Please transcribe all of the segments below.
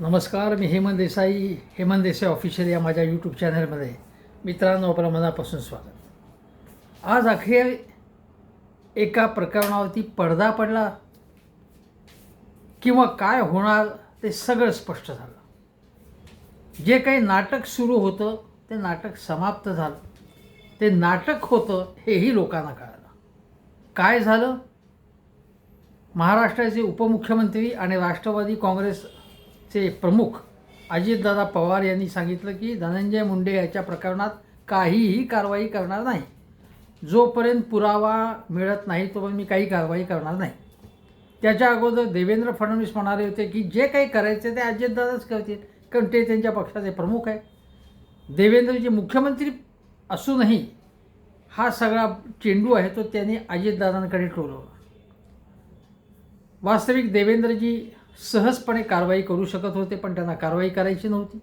नमस्कार मी हेमंत देसाई हेमंत देसाई ऑफिशियल या माझ्या यूट्यूब चॅनलमध्ये मित्रांनो आपलं मनापासून स्वागत. आज अखेर एका प्रकरणावरती पडदा पडला किंवा काय होणार ते सगळं स्पष्ट झालं. जे काही नाटक सुरू होतं ते नाटक समाप्त झालं. ते नाटक होतं हेही लोकांना कळालं. काय झालं? महाराष्ट्राचे उपमुख्यमंत्री आणि राष्ट्रवादी काँग्रेस चे प्रमुख अजितदादा पवार यांनी सांगितलं की धनंजय मुंडे याच्या प्रकरणात काहीही कारवाई करणार नाही. जोपर्यंत पुरावा मिळत नाही तोपर्यंत मी काही कारवाई करणार नाही. त्याच्या अगोदर देवेंद्र फडणवीस म्हणाले होते की जे काही करायचे ते अजितदादाच करतील. कारण ते त्यांच्या पक्षाचे प्रमुख आहे. देवेंद्रजी मुख्यमंत्री असूनही हा सगळा चेंडू आहे तो त्यांनी अजितदादांकडे टोलवला वास्तविक देवेंद्रजी सहजपणे कारवाई करू शकत होते पण त्यांना कारवाई करायची नव्हती.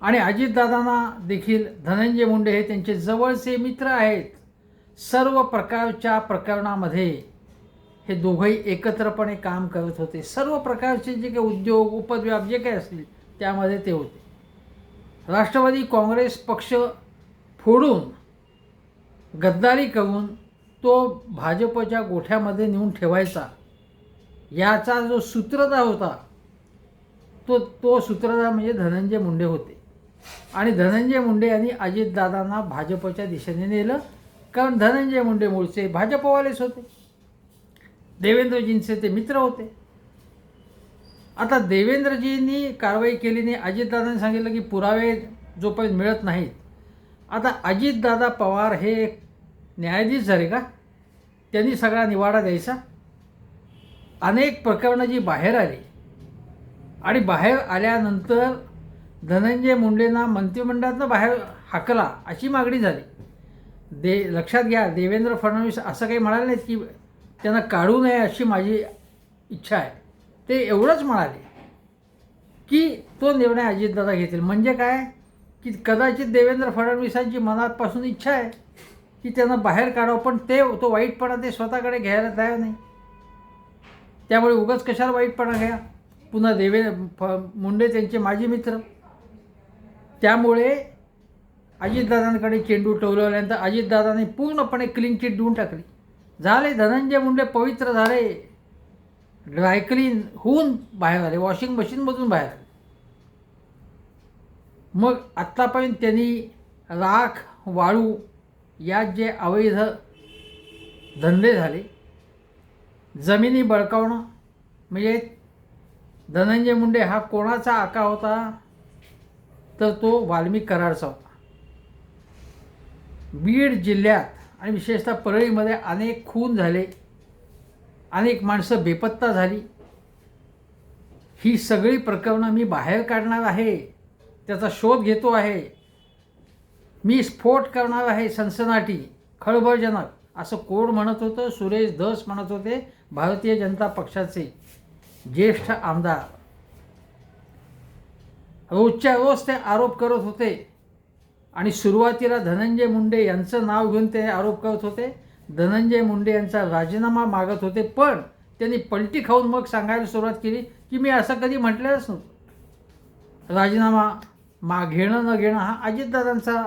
आणि अजितदादांना देखील धनंजय मुंडे हे त्यांचे जवळचे मित्र आहेत. सर्व प्रकारच्या प्रकरणामध्ये हे दोघंही एकत्रपणे काम करत होते. सर्व प्रकारचे जे काही उद्योग उपद्व्याप जे काही असतील त्यामध्ये ते होते. राष्ट्रवादी काँग्रेस पक्ष फोडून गद्दारी करून तो भाजपच्या गोठ्यामध्ये नेऊन ठेवायचा. याचा जो सूत्रधार होता तो तो सूत्रधार म्हणजे धनंजय मुंडे होते. आणि धनंजय मुंडे यांनी अजितदादांना भाजपच्या दिशेने नेलं कारण धनंजय मुंडे मूळचे भाजपवालेच होते. देवेंद्रजींचे ते मित्र होते. आता देवेंद्रजींनी कारवाई केली नाही अजितदादांनी सांगितलं की पुरावे जोपर्यंत मिळत नाहीत आता अजितदादा पवार हे एक न्यायाधीश झाले का? त्यांनी सगळा निवाडा द्यायचा. अनेक प्रकरणं जी बाहेर आली आणि बाहेर आल्यानंतर धनंजय मुंडेंना मंत्रिमंडळातनं बाहेर हाकला अशी मागणी झाली. दे लक्षात घ्या देवेंद्र फडणवीस असं काही म्हणाले नाहीत की त्यांना काढू नये अशी माझी इच्छा आहे. ते एवढंच म्हणाले की तो निर्णय अजितदादा घेतील. म्हणजे काय? की कदाचित देवेंद्र फडणवीसांची मनापासून इच्छा आहे की त्यांना बाहेर काढावं पण ते तो वाईटपणा ते स्वतःकडे घ्यायला तयार नाही. त्यामुळे उगाच कशाला वाईटपणा घ्या पुन्हा देवे फ मुंडे त्यांचे माजी मित्र. त्यामुळे अजितदादांकडे चेंडू टवलवल्यानंतर अजितदादांनी पूर्णपणे क्लीन चिट देऊन टाकली. झाले धनंजय मुंडे पवित्र झाले. ड्रायक्लीन होऊन बाहेर आले वॉशिंग मशीनमधून बाहेर आले. मग आत्तापर्यंत त्यांनी राख वाळू यात जे अवैध धंदे झाले जमिनी बळकावणं. म्हणजे धनंजय मुंडे हा कोणाचा आका होता? तर तो वाल्मिक कराडचा होता. बीड जिल्ह्यात आणि विशेषतः परळीमध्ये अनेक खून झाले. अनेक माणसं बेपत्ता झाली. ही सगळी प्रकरणं मी बाहेर काढणार आहे. त्याचा शोध घेतो आहे. मी स्फोट करणार आहे सनसनाटी खळबळजनक असं कोण म्हणत होतं? सुरेश धस म्हणत होते. भारतीय जनता पक्षाचे ज्येष्ठ आमदार रोजच्या रोज ते आरोप करत होते आणि सुरुवातीला धनंजय मुंडे यांचं नाव घेऊन ते आरोप करत होते. धनंजय मुंडे यांचा राजीनामा मागत होते पण त्यांनी पलटी खाऊन मग सांगायला सुरुवात केली की मी असं कधी म्हटलेलंच नव्हतं. राजीनामा मा घेणं न घेणं हा अजितदादांचा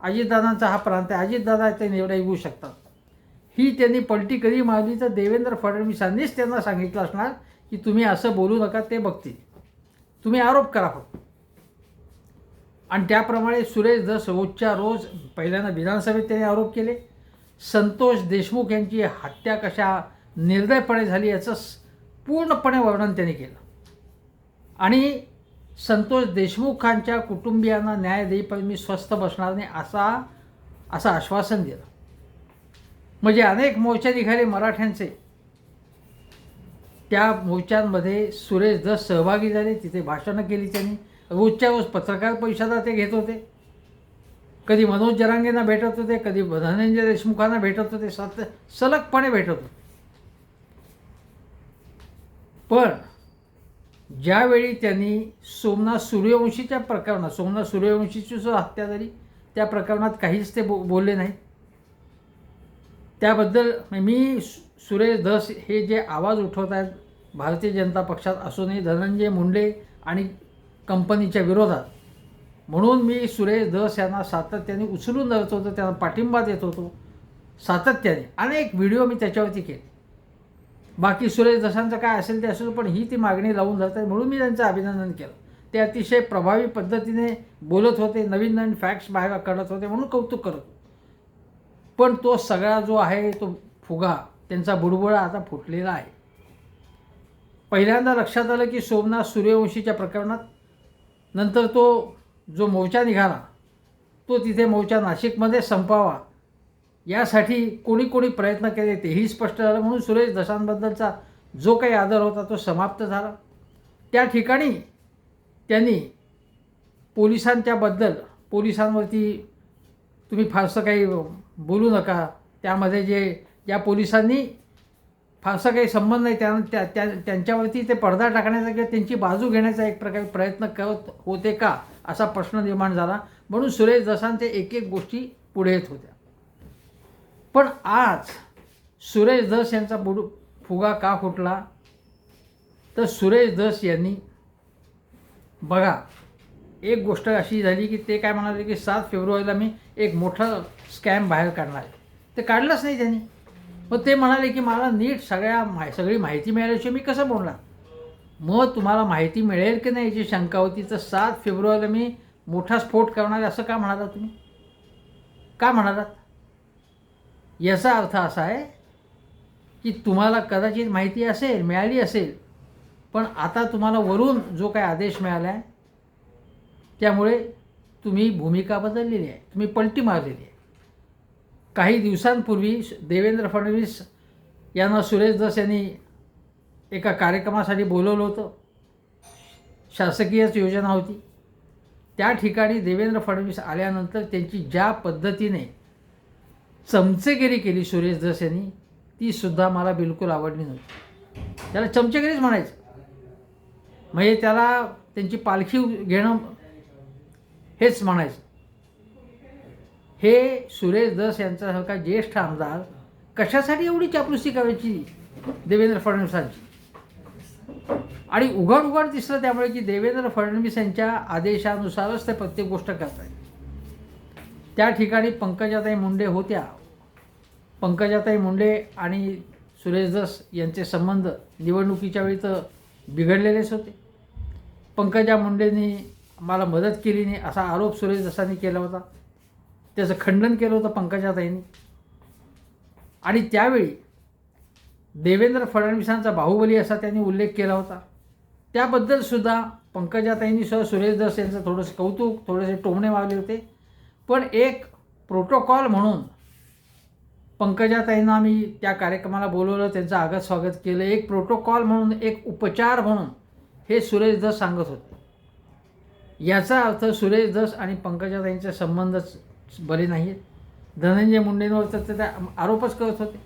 अजितदादांचा हा प्रांत आहे. अजितदादा ते निवडा येऊ शकतात. ही त्यांनी पलटी कधी मारली तर देवेंद्र फडणवीसांनीच त्यांना सांगितलं असणार की तुम्ही असं बोलू नका ते बघतील. तुम्ही आरोप करा फक्त. आणि त्याप्रमाणे सुरेश दस रोजच्या रोज पहिल्यांदा विधानसभेत त्यांनी आरोप केले. संतोष देशमुख यांची हत्या कशा निर्दयपणे झाली याचं पूर्णपणे वर्णन त्यांनी केलं. आणि संतोष देशमुखांच्या कुटुंबियांना न्याय देईपर्यंत मी स्वस्थ बसणार नाही असा असं आश्वासन दिलं. म्हणजे अनेक मोर्चे निघाले मराठ्यांचे. त्या मोर्चांमध्ये सुरेश दस सहभागी झाले तिथे भाषणं केली त्यांनी. रोजच्या रोज पत्रकार परिषदा ते घेत होते. कधी मनोज जरांगेंना भेटत होते कधी धनंजय देशमुखांना भेटत होते सत सलगपणे भेटत होते. पण ज्यावेळी त्यांनी सोमनाथ सूर्यवंशीच्या प्रकरणात सोमनाथ सूर्यवंशीची सुद्धा हत्या झाली त्या प्रकरणात काहीच ते बो बोलले नाहीत. त्याबद्दल म्हणजे मी सु- सुरेश धस हे जे आवाज उठवत आहेत भारतीय जनता पक्षात असूनही धनंजय मुंडे आणि कंपनीच्या विरोधात. म्हणून मी सुरेश धस यांना सातत्याने उचलून धरत होतो त्यांना पाठिंबा देत होतो. सातत्याने अनेक व्हिडिओ मी त्याच्यावरती केले. बाकी सुरेश दसांचं काय असेल ते असेल पण ही ती मागणी लावून जात आहे म्हणून मी त्यांचं अभिनंदन केलं. ते अतिशय प्रभावी पद्धतीने बोलत होते नवीन नवीन फॅक्ट्स बाहेर काढत होते म्हणून कौतुक करत पण तो सगळा जो आहे तो फुगा त्यांचा बुडबुडा आता फुटलेला आहे. पहिल्यांदा लक्षात आलं की सोमनाथ सूर्यवंशीच्या प्रकरणात नंतर तो जो मोर्चा निघाला तो तिथे मोर्चा नाशिकमध्ये संपावा यासाठी कोणी कोणी प्रयत्न केले तेही स्पष्ट झालं. म्हणून सुरेश दशांबद्दलचा जो काही आदर होता तो समाप्त झाला. त्या ठिकाणी त्यांनी पोलिसांच्याबद्दल पोलिसांवरती तुम्ही फारसं काही बोलू नका. त्यामध्ये जे ज्या पोलिसांनी फारसा काही संबंध नाही. त्या त्या त्या- त्यांच्यावरती ते पडदा टाकण्याचा किंवा त्यांची बाजू घेण्याचा एक प्रकारे प्रयत्न करत होते का असा प्रश्न निर्माण झाला. म्हणून सुरेश दसांचे एक एक गोष्टी पुढे येत होत्या. पण आज सुरेश दस यांचा बुड फुगा का फुटला? तर सुरेश दस यांनी बघा एक गोष्ट अशी झाली की ते काय म्हणाले की सात फेब्रुवारीला मी एक मोठं स्कॅम बाहेर काढणार आहे. ते काढलंच नाही त्यांनी. मग ते म्हणाले की मला नीट सगळ्या माहि सगळी माहिती मिळाल्याशिवाय मी कसं बोलणार? मग तुम्हाला माहिती मिळेल की नाही याची शंका होती? तर सात फेब्रुवारीला मी मोठा स्फोट करणार आहे असं का म्हणाला तुम्ही? का म्हणालात याचा अर्थ असा आहे की तुम्हाला कदाचित माहिती असेल मिळाली असेल पण आता तुम्हाला वरून जो काही आदेश मिळाला आहे त्यामुळे तुम्ही भूमिका बदललेली आहे. तुम्ही पलटी मारलेली आहे. काही दिवसांपूर्वी देवेंद्र फडणवीस यांना सुरेश दस यांनी एका कार्यक्रमासाठी बोलवलं होतं. शासकीयच योजना होती. त्या ठिकाणी देवेंद्र फडणवीस आल्यानंतर त्यांची ज्या पद्धतीने चमचेगिरी केली सुरेश दस यांनी ती सुद्धा मला बिलकुल आवडली नव्हती. त्याला चमचेगिरीच म्हणायचं. म्हणजे त्याला त्यांची पालखी घेणं हेच म्हणायचं. हे सुरेश दस यांच्यासारखा ज्येष्ठ आमदार कशासाठी एवढी चापलुसी करायची देवेंद्र फडणवीसांची? आणि उघड उघड दिसलं त्यामुळे की देवेंद्र फडणवीस यांच्या आदेशानुसारच ते प्रत्येक गोष्ट करतात त्या ठिकाणी पंकजाताई मुंडे होत्या. पंकजाताई मुंडे आणि सुरेश दस यांचे संबंध निवडणुकीच्या वेळी तर बिघडलेलेच होते. पंकजा मुंडेंनी मला मदत केली नाही असा आरोप सुरेश दसांनी केला होता. त्याचं खंडन केलं होतं पंकजाताईंनी आणि त्यावेळी देवेंद्र फडणवीसांचा बाहुबली असा त्यांनी उल्लेख केला होता. त्याबद्दल सुद्धा पंकजाताईंनी सुद्धा सुरेश दास यांचं थोडंसं कौतुक थोडेसे टोमणे मारले होते. पण एक प्रोटोकॉल म्हणून पंकजाताईंना मी त्या कार्यक्रमाला बोलवलं त्यांचं आगत स्वागत केलं. एक प्रोटोकॉल म्हणून एक उपचार म्हणून हे सुरेश दस सांगत होते. याचा अर्थ सुरेश दस आणि पंकजाताईंचे संबंधच बरे नाही आहेत धनंजय मुंडेंवर तर त्या आरोपच करत होते.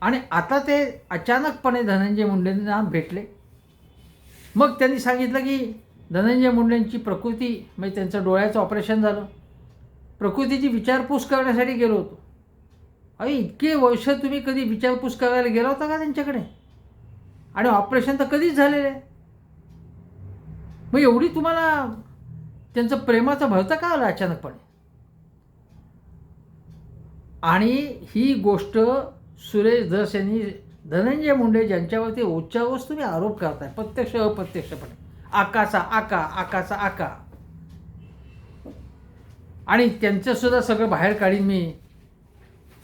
आणि आता ते अचानकपणे धनंजय मुंडेंना भेटले. मग त्यांनी सांगितलं की धनंजय मुंडेंची प्रकृती म्हणजे त्यांचं डोळ्याचं ऑपरेशन झालं. प्रकृतीची विचारपूस करण्यासाठी गेलो होतो. अरे इतके वर्ष तुम्ही कधी विचारपूस करायला गेला होता का त्यांच्याकडे? आणि ऑपरेशन तर कधीच झालेलं आहे. मग एवढी तुम्हाला त्यांचं प्रेमाचं भरतं का आलं अचानकपणे? आणि ही गोष्ट सुरेश धस यांनी धनंजय मुंडे ज्यांच्यावरती उच्चारोच तुम्ही आरोप करताय प्रत्यक्ष अप्रत्यक्षपणे. आकाचा आका आकाचा आका. आणि त्यांचंसुद्धा सगळं बाहेर काढीन मी.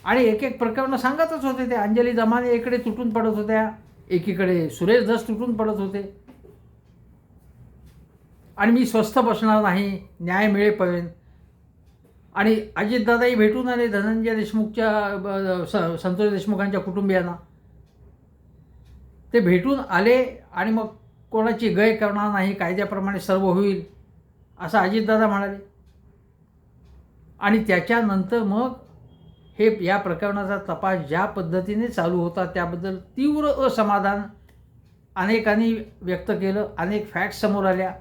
आणि एक एक प्रकरणं सांगतच होते ते. अंजली जमाने इकडे तुटून पडत होत्या. एकीकडे सुरेश धस तुटून पडत होते. आणि मी स्वस्थ बसणार नाही न्याय मिळेपर्यंत. आणि अजितदादाही भेटून आले धनंजय देशमुखच्या स- संतोष देशमुखांच्या कुटुंबियांना. ते भेटून आले आणि मग कोणाची गय करणार नाही कायद्याप्रमाणे सर्व होईल असं अजितदादा म्हणाले. आणि त्याच्यानंतर मग हे या प्रकरणाचा तपास ज्या पद्धतीने चालू होता त्याबद्दल तीव्र असमाधान अनेकांनी व्यक्त केलं अनेक फॅक्ट समोर आल्या.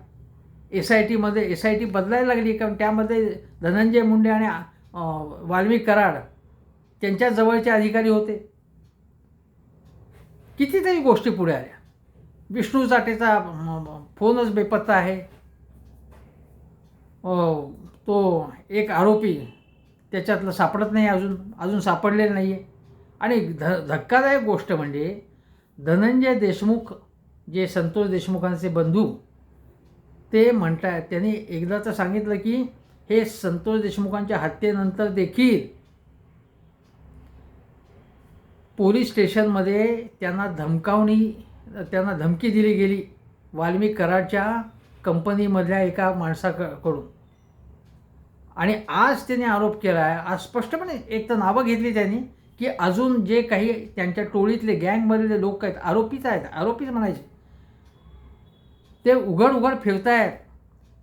एस आय टीमध्ये एस आय टी बदलायला लागली कारण त्यामध्ये धनंजय मुंडे आणि अं, वाल्मिक कराड त्यांच्या जवळचे अधिकारी होते. कितीतरी गोष्टी पुढे आल्या. विष्णू चाटेचा फोनच बेपत्ता आहे. तो एक आरोपी त्याच्यातलं सापडत नाही अजून अजून सापडलेलं नाही आहे आणि ध धक्कादायक गोष्ट म्हणजे धनंजय देशमुख जे संतोष देशमुखांचे बंधू ते म्हणत आहेत त्यांनी एकदा तर सांगितलं की हे संतोष देशमुखांच्या हत्येनंतर देखील पोलीस स्टेशनमध्ये त्यांना धमकावणी त्यांना धमकी दिली गेली वाल्मी कराडच्या कंपनीमधल्या एका माणसाकडून. आणि आज त्यांनी आरोप केला आहे आज स्पष्टपणे एक तर नावं घेतली त्यांनी की अजून जे काही त्यांच्या टोळीतले गँगमधले लोक आहेत आरोपीच आहेत आरोपीच म्हणायचे. ते उघड उघड फिरतायत.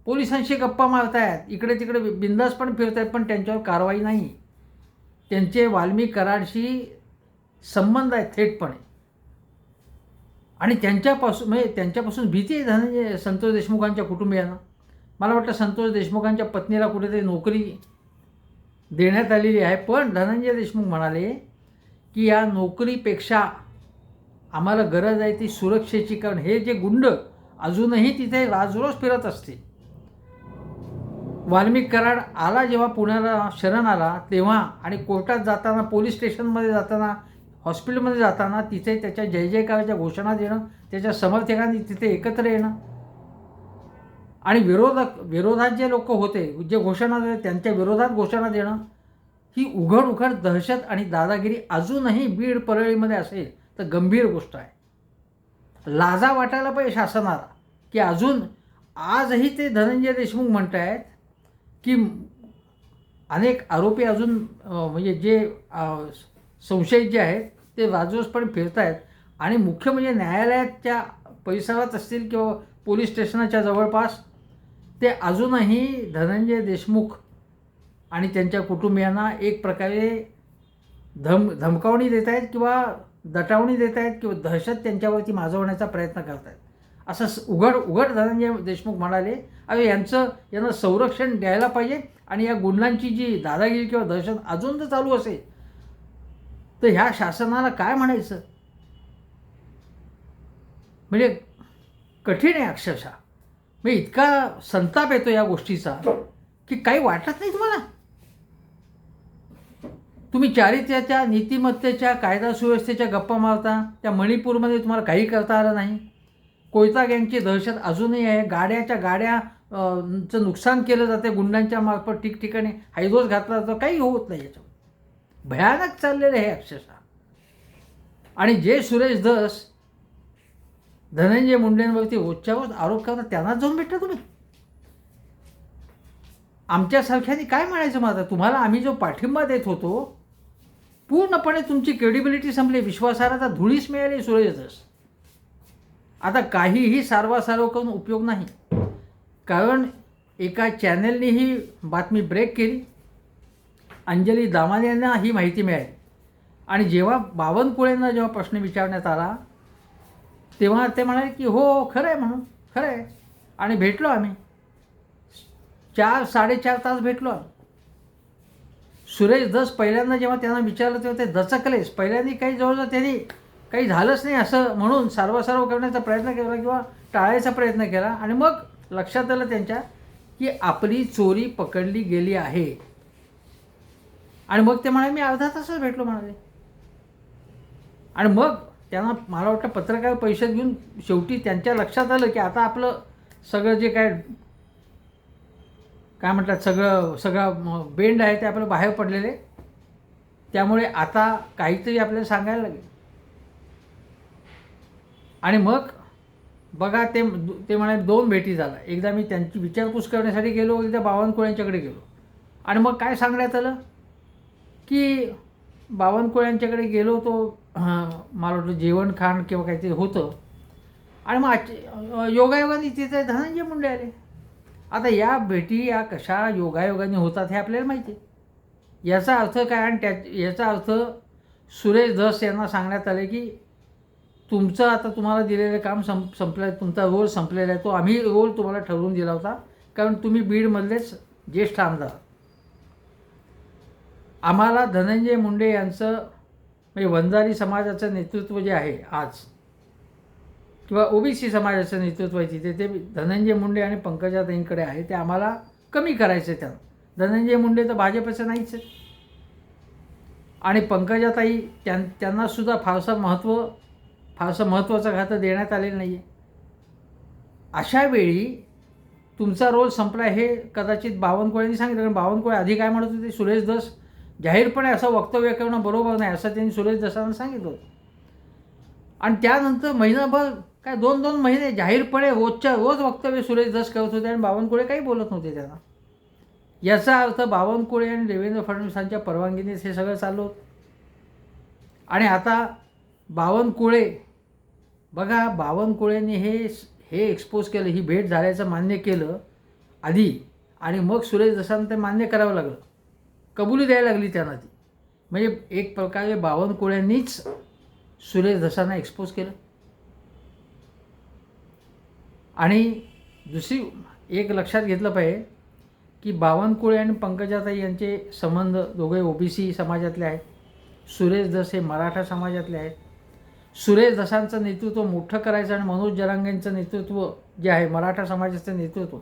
पोलिसांशी गप्पा मारतायत. इकडे तिकडे बिंदास पण फिरतायत पण त्यांच्यावर कारवाई नाही. त्यांचे वाल्मी कराडशी संबंध आहेत थेटपणे. आणि त्यांच्यापासून म्हणजे त्यांच्यापासून भीती आहे धनंजय संतोष देशमुखांच्या कुटुंबियांना. मला वाटतं संतोष देशमुखांच्या पत्नीला कुठेतरी नोकरी देण्यात आलेली आहे. पण धनंजय देशमुख म्हणाले की या नोकरीपेक्षा आम्हाला गरज आहे ती सुरक्षेची. कारण हे जे गुंड अजूनही तिथे राजरोज फिरत असते. वाल्मिक कराड आला जेव्हा पुण्याला शरण आला तेव्हा आणि कोर्टात जाताना पोलीस स्टेशनमध्ये जाताना हॉस्पिटलमध्ये जाताना तिथे त्याच्या जय जयकाराच्या घोषणा देणं त्याच्या समर्थकांनी तिथे एकत्र येणं. आणि विरोधक विरोधात जे लोक होते जे घोषणा देते त्यांच्या विरोधात घोषणा देणं ही उघड उघड दहशत आणि दादागिरी अजूनही बीड परळीमध्ये असेल तर गंभीर गोष्ट आहे. लाजा वाटायला पाहिजे शासनाला. की अजून आजही ते धनंजय देशमुख म्हणत आहेत की अनेक आरोपी अजून म्हणजे जे संशयित जे आहेत ते राजवसपणे फिरत आहेत आणि मुख्य म्हणजे न्यायालयाच्या परिसरात असतील किंवा पोलीस स्टेशनाच्या जवळपास ते अजूनही धनंजय देशमुख आणि त्यांच्या कुटुंबियांना एक प्रकारे धम धमकावणी देत आहेत किंवा दटावणी देत आहेत किंवा दहशत त्यांच्यावरती माजवण्याचा प्रयत्न करत आहेत असं स- उघड उघड धनंजय देशमुख म्हणाले अरे यांचं यांना संरक्षण द्यायला पाहिजे आणि या गुंडांची जी दादागिरी किंवा दहशत अजून जर चालू असेल तर ह्या शासनाला काय म्हणायचं? म्हणजे कठीण आहे अक्षरशः. म्हणजे इतका संताप येतो या गोष्टीचा की काही वाटत नाही तुम्हाला? तुम्ही चारित्र्याच्या नीतिमत्तेच्या कायदा सुव्यवस्थेच्या गप्पा मारता त्या मणिपूरमध्ये तुम्हाला काही करता आलं नाही. कोयता गँगची दहशत अजूनही आहे. गाड्याच्या गाड्या चं नुकसान केलं जाते गुंडांच्या मार्फत ठिकठिकाणी. हायदोस घातला जातो काही होत नाही याच्यावर. भयानक चाललेलं आहे अक्षरशः. आणि जे सुरेश धस धनंजय मुंडेंवरती रोजच्यावर आरोप करतात त्यांनाच जाऊन भेटता तुम्ही. आमच्यासारख्याने काय म्हणायचं माझं तुम्हाला आम्ही जो पाठिंबा देत होतो पूर्णपणे तुमची क्रेडिबिलिटी संपली विश्वासार्हता धुळीस मिळाली सुरेश आता काहीही सारवासारव करून उपयोग नाही. कारण एका चॅनलने ही बातमी ब्रेक केली. अंजली दामाने यांना ही माहिती मिळाली. आणि जेव्हा बावनकुळेंना जेव्हा प्रश्न विचारण्यात आला तेव्हा ते म्हणाले की हो खरं आहे म्हणून खरं आहे आणि भेटलो आम्ही. चार साडेचार तास भेटलो आम्ही. सुरेश दस पहिल्यांदा जेव्हा त्यांना विचारलं तेव्हा ते दचकलेच. पहिल्यांदा काही जवळजवळ त्यांनी काही झालंच नाही असं म्हणून सारवासारव करण्याचा प्रयत्न केला किंवा टाळायचा प्रयत्न केला. आणि मग लक्षात आलं त्यांच्या की आपली चोरी पकडली गेली आहे. आणि मग ते म्हणाले मी अर्धा तासच भेटलो म्हणाले. आणि मग त्यांना मला वाटतं पत्रकार परिषद घेऊन शेवटी त्यांच्या लक्षात आलं की आता आपलं सगळं जे काय काय म्हणतात सगळं सगळं बेंड आहे ते आपलं बाहेर पडलेले. त्यामुळे आता काहीतरी आपल्याला सांगायला लागेल. आणि मग बघा ते ते म्हणाले दोन भेटी झाला एकदा मी त्यांची विचारपूस करण्यासाठी गेलो एकदा बावनकुळ्यांच्याकडे गेलो. आणि मग काय सांगण्यात आलं? की बावनकुळ्यांच्याकडे गेलो तो हां, मला वाटतं जेवण खाण किंवा काहीतरी होतं. आणि मग आजचे योगायोगाने तिथे धनंजय मुंडे आले. आता या भेटी या कशा योगायोगाने होतात हे आपल्याला माहिती आहे. याचा अर्थ काय आणि त्या याचा अर्थ सुरेश धस यांना सांगण्यात आले की तुमचं आता तुम्हाला दिलेलं काम संप संपलं तुमचा रोल संपलेला आहे. तो आम्ही रोल तुम्हाला ठरवून दिला होता. कारण तुम्ही बीडमधलेच ज्येष्ठ आमदार. आम्हाला धनंजय मुंडे यांचं म्हणजे वंजारी समाजाचं नेतृत्व जे आहे आज किंवा ओबीसी समाजाचं नेतृत्व आहे तिथे ते धनंजय मुंडे आणि पंकजाताईंकडे आहे ते आम्हाला कमी करायचं आहे त्यांना. धनंजय मुंडे तर भाजपचं नाहीच आहे आणि पंकजाताई त्यां त्यांनासुद्धा फारसं महत्त्व फारसं महत्त्वाचं खातं देण्यात आलेलं नाही आहे अशा वेळी तुमचा रोल संपला हे कदाचित बावनकुळेंनी सांगितलं कारण बावनकुळे आधी काय म्हणत होते सुरेश दस जाहीरपणे असं वक्तव्य करणं बरोबर नाही असं त्यांनी सुरेश दसांना सांगितलं होतं. आणि त्यानंतर महिनाभर काय दोन दोन महिने जाहीरपणे रोजच्या रोज वक्तव्य सुरेश दस करत होते आणि बावनकुळे काही बोलत नव्हते त्यांना. याचा अर्थ बावनकुळे आणि देवेंद्र फडणवीसांच्या परवानगीनेच हे सगळं चाललं आणि आता बावनकुळे बघा बावनकुळेंनी हे हे एक्सपोज केलं ही भेट झाल्याचं मान्य केलं आधी. आणि मग सुरेश दसांना ते मान्य करावं लागलं. कबुली द्यायला लागली त्यांना ती. म्हणजे एक प्रकारे बावनकुळ्यांनीच सुरेश दसांना एक्सपोज केलं. आणि दुसरी एक लक्षात घेतलं पाहिजे की बावनकुळे आणि पंकजाताई यांचे संबंध दोघे ओबीसी समाजातले आहेत. सुरेश दस हे मराठा समाजातले आहेत. सुरेश दसांचं नेतृत्व मोठं करायचं आणि मनोज जरांगेंचं नेतृत्व जे आहे मराठा समाजाचं नेतृत्व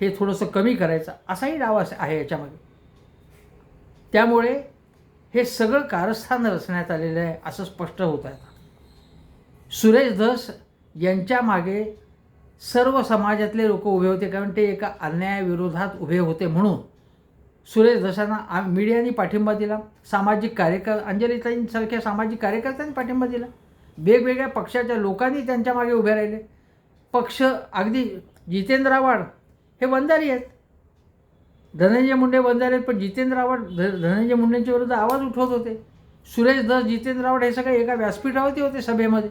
हे थोडंसं कमी करायचं असाही डाव आहे याच्यामध्ये. त्यामुळे हे सगळं कारस्थान रचण्यात आलेलं आहे असं स्पष्ट होत आहे. सुरेश धस यांच्या मागे सर्व समाजातले लोक उभे होते कारण ते एका अन्यायाविरोधात उभे होते म्हणून. सुरेश धसांना आ मीडियाने पाठिंबा दिला सामाजिक कार्यकर अंजलीताईंसारख्या सामाजिक कार्यकर्त्यांनी पाठिंबा दिला. वेगवेगळ्या पक्षाच्या लोकांनी त्यांच्या मागे उभे राहिले. पक्ष अगदी जितेंद्र आव्हाड हे वंजारी आहेत. धनंजय मुंडे वंजारी आहेत पण जितेंद्र आव्हाड ध धनंजय मुंडेंच्या विरुद्ध आवाज उठवत होते. सुरेश धस जितेंद्र आव्हाड हे सगळे एका व्यासपीठावरती होते सभेमध्ये.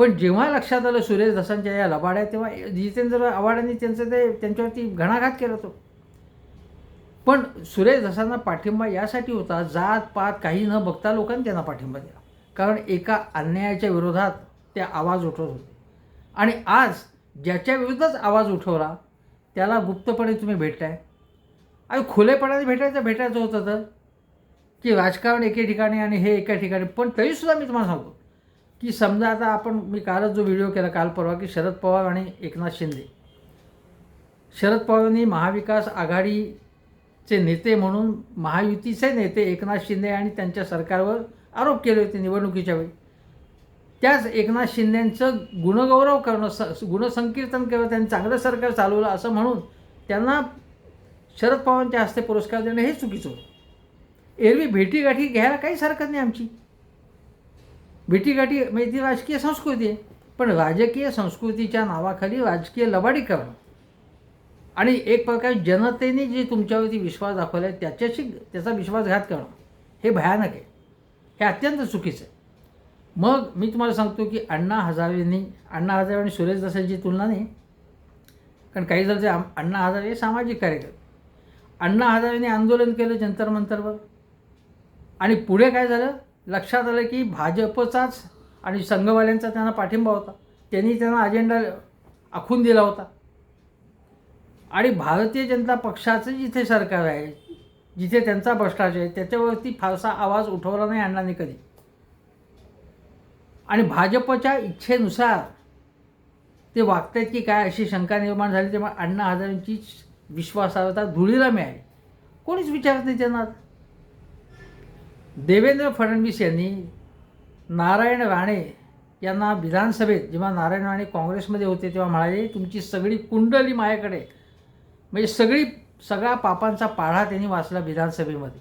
पण जेव्हा लक्षात आलं सुरेश दसांच्या या लबाड्या तेव्हा जितेंद्र आव्हाडांनी त्यांचं ते त्यांच्यावरती घणाघात केला तो. पण सुरेश दसांना पाठिंबा यासाठी होता जात पात काही न बघता लोकांनी त्यांना पाठिंबा दिला. कारण एका अन्यायाच्या विरोधात ते आवाज उठवत होते. आणि आज ज्याच्या विरुद्धच आवाज उठवला त्याला गुप्तपणे तुम्ही भेटताय. आणि खुलेपणाने भेटायचं भेटायचं होतं तर. की राजकारण एके ठिकाणी आणि हे एका ठिकाणी पण तरीसुद्धा मी तुम्हाला सांगतो की समजा आता आपण मी कालच जो व्हिडिओ केला काल परवा की शरद पवार आणि एकनाथ शिंदे. शरद पवारांनी महाविकास आघाडीचे नेते म्हणून महायुतीचे नेते एकनाथ शिंदे आणि त्यांच्या सरकारवर आरोप केले होते निवडणुकीच्या वेळी. त्याच एकनाथ शिंदेंचं गुणगौरव करणं स गुणसंकीर्तन करणं त्यांनी चांगलं सरकार चालवलं असं म्हणून त्यांना शरद पवारांच्या हस्ते पुरस्कार देणं हे चुकीचं होतं. एरवी भेटीगाठी घ्यायला काहीच हरकत नाही आमची. भेटीगाठी म्हणजे ती राजकीय संस्कृती आहे. पण राजकीय संस्कृतीच्या नावाखाली राजकीय लबाडी करणं. आणि एक प्रकारे जनतेने जे तुमच्यावरती विश्वास दाखवला आहे त्याच्याशी त्याचा विश्वासघात करणं हे भयानक आहे. हे अत्यंत चुकीचं आहे. मग मी तुम्हाला सांगतो की अण्णा हजारेंनी अण्णा हजारे आणि सुरेश दसांची तुलना नाही. कारण काही जर ते अण्णा हजारे हे सामाजिक कार्यकर्ते. अण्णा हजारेंनी आंदोलन केलं जंतर मंतरवर. आणि पुढे काय झालं? लक्षात आलं की भाजपचाच आणि संघवाल्यांचा त्यांना पाठिंबा होता. त्यांनी त्यांना अजेंडा आखून दिला होता. आणि भारतीय जनता पक्षाचं जिथे सरकार आहे जिथे त्यांचा भ्रष्टाचार आहे त्याच्यावरती फारसा आवाज उठवला नाही अण्णांनी कधी. आणि भाजपच्या इच्छेनुसार ते वागतायत की काय अशी शंका निर्माण झाली तेव्हा अण्णा हजारेंची विश्वासार्हता धुळीला मिळाली. कोणीच विचारत नाही त्यांना. देवेंद्र फडणवीस यांनी नारायण राणे यांना विधानसभेत जेव्हा नारायण राणे काँग्रेसमध्ये होते तेव्हा म्हणाले तुमची सगळी कुंडली माझ्याकडे म्हणजे सगळी सगळा पापांचा पाढा त्यांनी वाचला विधानसभेमध्ये.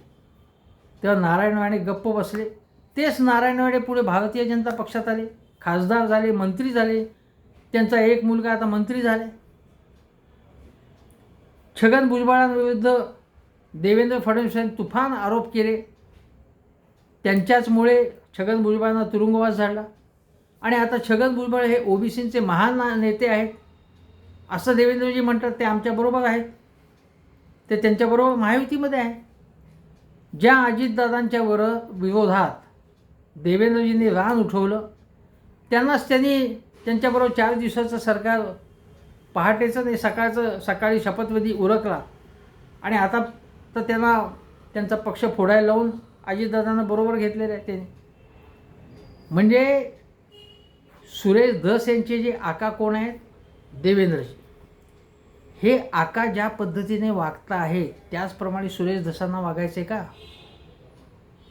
तेव्हा नारायण राणे गप्प बसले. तेच नारायण राणे पुढे भारतीय जनता पक्षात आले. खासदार झाले मंत्री झाले. त्यांचा एक मुलगा आता मंत्री झाले. छगन भुजबळांविरुद्ध देवेंद्र फडणवीस यांनी तुफान आरोप केले. त्यांच्याचमुळे छगन भुजबळांना तुरुंगवास झाला. आणि आता छगन भुजबळ हे ओबीसींचे महान नेते आहेत. असं देवेंद्रजी म्हणतात ते आमच्याबरोबर आहेत. ते त्यांच्याबरोबर महायुतीमध्ये आहे. ज्या अजितदादांच्या वर विरोधात देवेंद्रजींनी रान उठवलं त्यांनाच त्यांनी त्यांच्याबरोबर चार दिवसाचं सरकार पहाटेचं नाही सकाळचं सकाळी शपथविधी उरकला. आणि आता तर त्यांना त्यांचा पक्ष फोडायला लावून अजितदादांना बरोबर घेतलेलं आहे त्यांनी. म्हणजे सुरेश धस यांचे जे आका कोण आहेत? देवेंद्रजी हे आका ज्या पद्धतीने वागता आहे त्याचप्रमाणे सुरेश धसांना वागायचे का?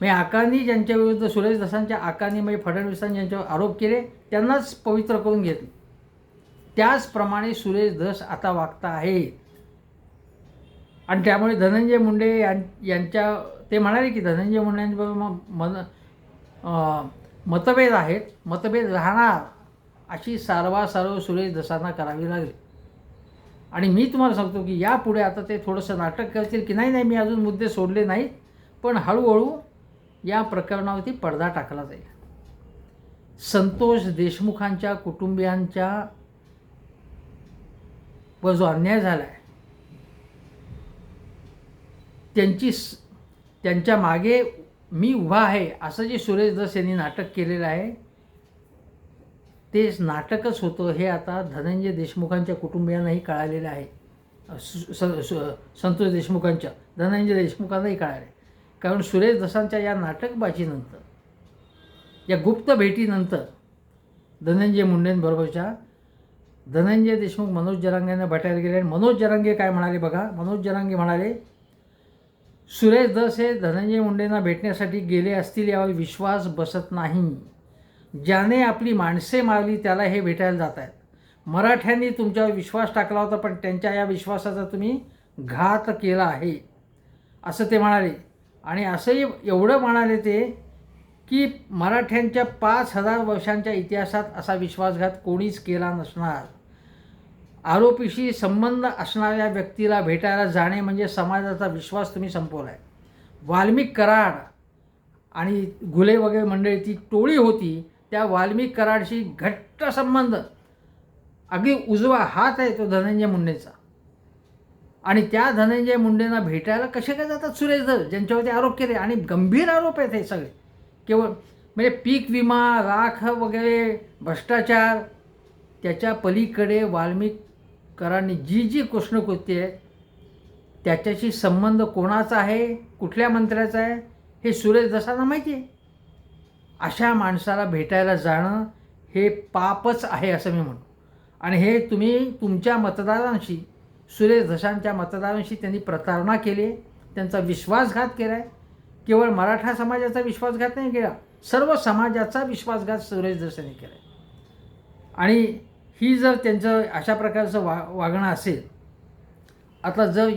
म्हणजे आकांनी ज्यांच्या विरुद्ध सुरेश धसांच्या आकांनी म्हणजे फडणवीसांनी ज्यांच्यावर आरोप केले त्यांनाच पवित्र करून घेतले. त्याचप्रमाणे सुरेश धस आता वागता आहे. आणि त्यामुळे धनंजय मुंडे यां यांच्या ते म्हणाले की धनंजय मुंडेंबरोबर म- मन मतभेद आहेत. मतभेद राहणार अशी सारवासारव सुरेश दसांना करावी लागली. आणि मी तुम्हाला सांगतो की यापुढे आता ते थोडंसं नाटक करतील की नाही नाही मी अजून मुद्दे सोडले नाहीत. पण हळूहळू या प्रकरणावरती पडदा टाकला जाईल. संतोष देशमुखांच्या कुटुंबियांच्या वर जो अन्याय झाला आहे त्यांची स- त्यांच्या मागे मी उभा आहे असं जे सुरेश दस यांनी नाटक केलेलं आहे ते नाटकच होतं हे आता धनंजय देशमुखांच्या कुटुंबियांनाही कळालेलं आहे. सु- स- संतोष देशमुखांच्या धनंजय देशमुखांनाही कळालं कारण सुरेश दसांच्या या नाटकबाजीनंतर या गुप्त भेटीनंतर धनंजय मुंडेंबरोबरच्या धनंजय देशमुख मनोज जरांगेंना भेटायला गेले. आणि मनोज जरांगे काय म्हणाले बघा? मनोज जरांगे म्हणाले सुरेश दस हे धनंजय मुंडेंना भेटण्यासाठी गेले असतील यावर विश्वास बसत नाही. ज्याने आपली माणसे मारली त्याला हे भेटायला जात आहेत मराठ्यांनी तुमच्यावर विश्वास टाकला होता पण त्यांच्या या विश्वासाचा तुम्ही घात केला आहे. असं ते म्हणाले. आणि असंही एवढं म्हणाले ते की मराठ्यांच्या पाच हजार वर्षांच्या इतिहासात असा विश्वासघात कोणीच केला नसणार. आरोपीशी संबंध असणाऱ्या व्यक्तीला भेटायला जाणे म्हणजे समाजाचा विश्वास तुम्ही संपवला आहे वाल्मिक कराड आणि गुले वगैरे मंडळी ती टोळी होती त्या वाल्मिक कराडशी घट्ट संबंध. अगदी उजवा हात आहे तो धनंजय मुंडेचा. आणि त्या धनंजय मुंडेंना भेटायला कसे काय जातात सुरेश धर ज्यांच्यावरती आरोप केले. आणि गंभीर आरोप आहेत हे सगळे. केवळ म्हणजे पीक विमा राख वगैरे भ्रष्टाचार त्याच्या पलीकडे वाल्मिक कारण जी जी कृष्णकृत्य आहे त्याच्याशी संबंध कोणाचा आहे कुठल्या मंत्र्याचा आहे हे सुरेश दसांना माहिती आहे. अशा माणसाला भेटायला जाणं हे पापच आहे असं मी म्हणतो. आणि हे तुम्ही तुमच्या मतदारांशी सुरेश धसांच्या मतदारांशी त्यांनी प्रतारणा केली आहे त्यांचा विश्वासघात केला आहे केवळ मराठा समाजाचा विश्वासघात नाही केला सर्व समाजाचा विश्वासघात सुरेश धसांनी केला आहे आणि ही जर त्यांचं अशा प्रकारचं वा वागणं असेल आता जर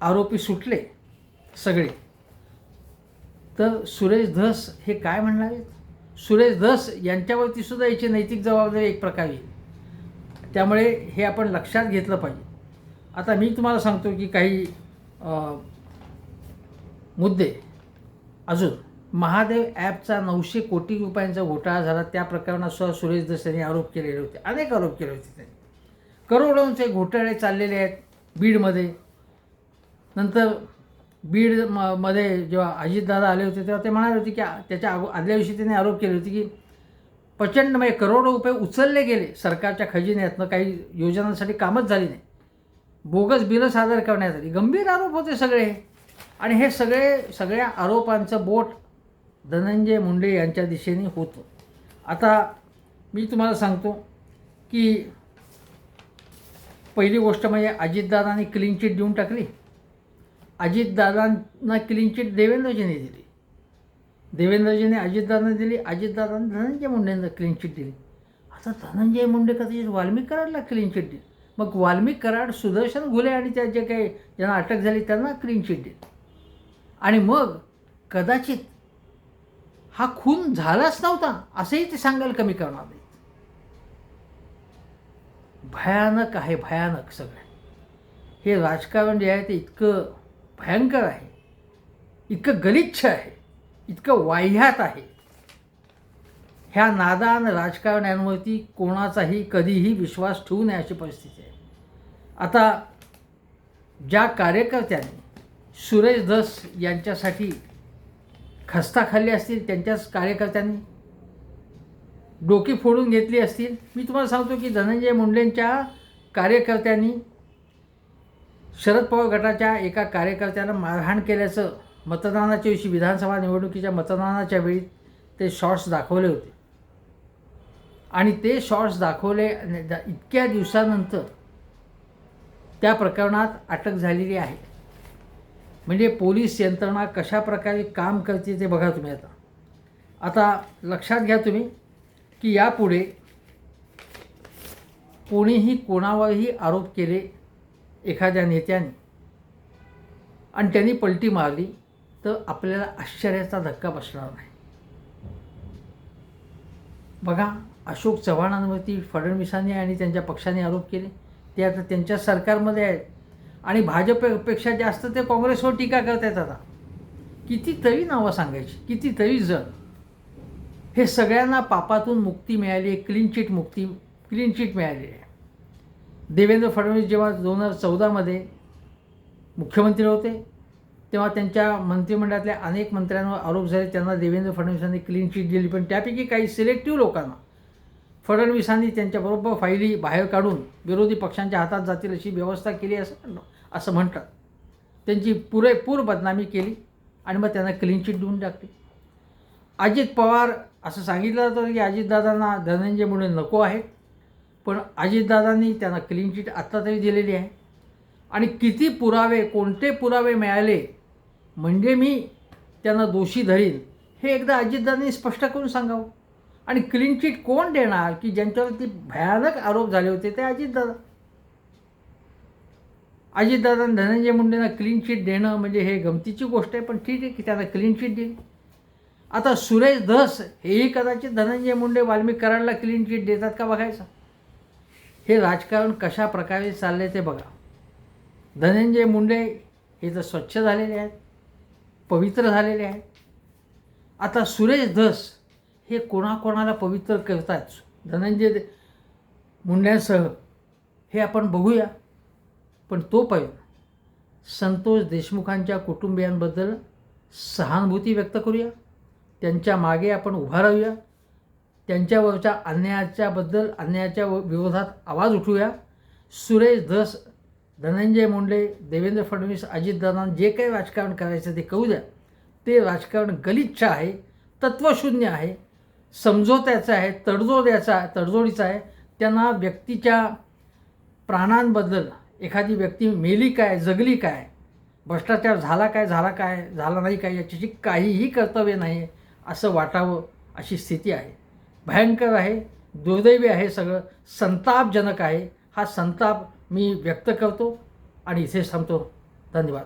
आरोपी सुटले सगळे तर सुरेश धस हे काय म्हणणार सुरेश धस यांच्यावरती सुद्धा याची नैतिक जबाबदारी एक प्रकार येईल. त्यामुळे हे आपण लक्षात घेतलं पाहिजे आता मी तुम्हाला सांगतो की काही मुद्दे अजून महादेव ॲपचा नऊशे कोटी रुपयांचा घोटाळा झाला. त्या प्रकरणासह सुरेश दस यांनी आरोप केलेले होते. अनेक आरोप केले होते त्यांनी. करोडोंचे घोटाळे चाललेले आहेत बीडमध्ये. नंतर बीड म मध्ये जेव्हा अजितदादा आले होते तेव्हा ते म्हणाले होते की त्याच्या अगो आदल्या दिवशी त्यांनी आरोप केले होते की प्रचंड म्हणजे करोडो रुपये उचलले गेले. सरकारच्या खजिन्यातनं काही योजनांसाठी कामच झाली नाही. बोगस बिलं सादर करण्यात आली गंभीर आरोप होते सगळे. आणि हे सगळे सगळ्या आरोपांचं बोट धनंजय मुंडे यांच्या दिशेने होतं. आता मी तुम्हाला सांगतो की पहिली गोष्ट म्हणजे अजितदादांनी क्लीन चिट देऊन टाकली. अजितदादांना क्लीन चिट देवेंद्रजीने दिली. देवेंद्रजीने अजितदादांना दिली अजितदादांनी धनंजय मुंडेंना क्लीन चिट दिली. आता धनंजय मुंडे कदाचित वाल्मिक कराडला क्लीन चिट दिली. मग वाल्मिक कराड सुदर्शन घुले आणि त्या जे काही ज्यांना अटक झाली त्यांना क्लीन चिट दिली. आणि मग कदाचित हा खून झालाच नव्हता असंही ते सांगायला कमी करणार नाही. भयानक आहे भयानक सगळं. हे राजकारण जे आहे ते इतकं भयंकर आहे. इतकं गलिच्छ आहे. इतकं वाह्यात आहे. ह्या नादान राजकारण्यांवरती कोणाचाही कधीही विश्वास ठेवू नये अशी परिस्थिती आहे. आता ज्या कार्यकर्त्यांनी सुरेश दस यांच्यासाठी खस्ता खाल्ली असतील त्यांच्याच कार्यकर्त्यांनी डोकी फोडून घेतली असतील. मी तुम्हाला सांगतो की धनंजय मुंडेंच्या कार्यकर्त्यांनी शरद पवार गटाच्या एका कार्यकर्त्याला मारहाण केल्याचं मतदानाच्या दिवशी विधानसभा निवडणुकीच्या मतदानाच्या वेळी ते शॉर्ट्स दाखवले होते. आणि ते शॉर्ट्स दाखवले इतक्या दिवसानंतर त्या प्रकरणात अटक झालेली आहे. म्हणजे पोलीस यंत्रणा कशा प्रकारे काम करते ते बघा तुम्ही आता. आता लक्षात घ्या तुम्ही की यापुढे कोणीही कोणावरही आरोप केले एखाद्या नेत्याने आणि त्यांनी पलटी मारली तर आपल्याला आश्चर्याचा धक्का बसणार नाही. बघा अशोक चव्हाणांवरती फडणवीसांनी आणि त्यांच्या पक्षाने आरोप केले ते आता त्यांच्या सरकारमध्ये आहेत. आणि भाजपपेक्षा जास्त ते काँग्रेसवर टीका करत आता. कितीतरी नावं सांगायची कितीतरी जण. हे सगळ्यांना पापातून मुक्ती मिळाली आहे क्लीन चिट मुक्ती क्लीन चिट मिळाली आहे. देवेंद्र फडणवीस जेव्हा दोन हजार चौदामध्ये मुख्यमंत्री होते तेव्हा त्यांच्या मंत्रिमंडळातल्या अनेक मंत्र्यांवर आरोप झाले त्यांना देवेंद्र फडणवीसांनी क्लीन चिट दिली पण त्यापैकी काही सिलेक्टिव्ह लोकांना. फडणवीसांनी त्यांच्याबरोबर फायली बाहेर काढून विरोधी पक्षांच्या हातात जातील अशी व्यवस्था केली असं म्हणलं असं म्हणतात. त्यांची पुरेपूर बदनामी केली आणि मग त्यांना क्लीन चिट देऊन टाकली. अजित पवार असं सांगितलं जातं की अजितदादांना धनंजय मुंडे नको आहेत पण अजितदादांनी त्यांना क्लीन चिट आत्ता तरी दिलेली आहे. आणि किती पुरावे कोणते पुरावे मिळाले म्हणजे मी त्यांना दोषी धरीन हे एकदा अजितदादांनी स्पष्ट करून सांगावं. आणि क्लीन चिट कोण देणार की ज्यांच्यावरती भयानक आरोप झाले होते ते अजितदादा. अजितदादा धनंजय मुंडेंना क्लीन चिट देणं म्हणजे हे गमतीची गोष्ट आहे पण ठीक आहे की त्यांना क्लीन चिट देईल. आता सुरेश धस हेही कदाचित धनंजय मुंडे वाल्मिक कराडला क्लीन चिट देतात का बघायचं? हे राजकारण कशा प्रकारे चालले ते बघा. धनंजय मुंडे हे तर स्वच्छ झालेले आहेत पवित्र झालेले आहेत. आता सुरेश धस हे कोणाकोणाला पवित्र करतात धनंजय मुंड्यांसह हे आपण बघूया. पण तोपर्यंत संतोष देशमुखांच्या कुटुंबियांबद्दल सहानुभूती व्यक्त करूया. त्यांच्या मागे आपण उभा राहूया. त्यांच्यावरच्या अन्यायाच्याबद्दल अन्यायाच्या व- विरोधात आवाज उठवूया सुरेश धस धनंजय मुंडे देवेंद्र फडणवीस अजितदादांना जे काही राजकारण करायचं ते करू द्या. ते राजकारण गलिच्छ आहे तत्त्वशून्य आहे समजोत्याचं आहे तडजोद्याचा तडजोडीचा आहे. त्यांना व्यक्तीच्या प्राणांबद्दल एखादी व्यक्ती मेली काय जगली काय भ्रष्टाचार झाला काय झाला काय झाला नाही काय याच्याची काहीही कर्तव्य नाही असं वाटावं अशी स्थिती आहे. भयंकर आहे दुर्दैवी आहे सगळं संतापजनक आहे. हा संताप मी व्यक्त करतो आणि इथे थांबतो. धन्यवाद.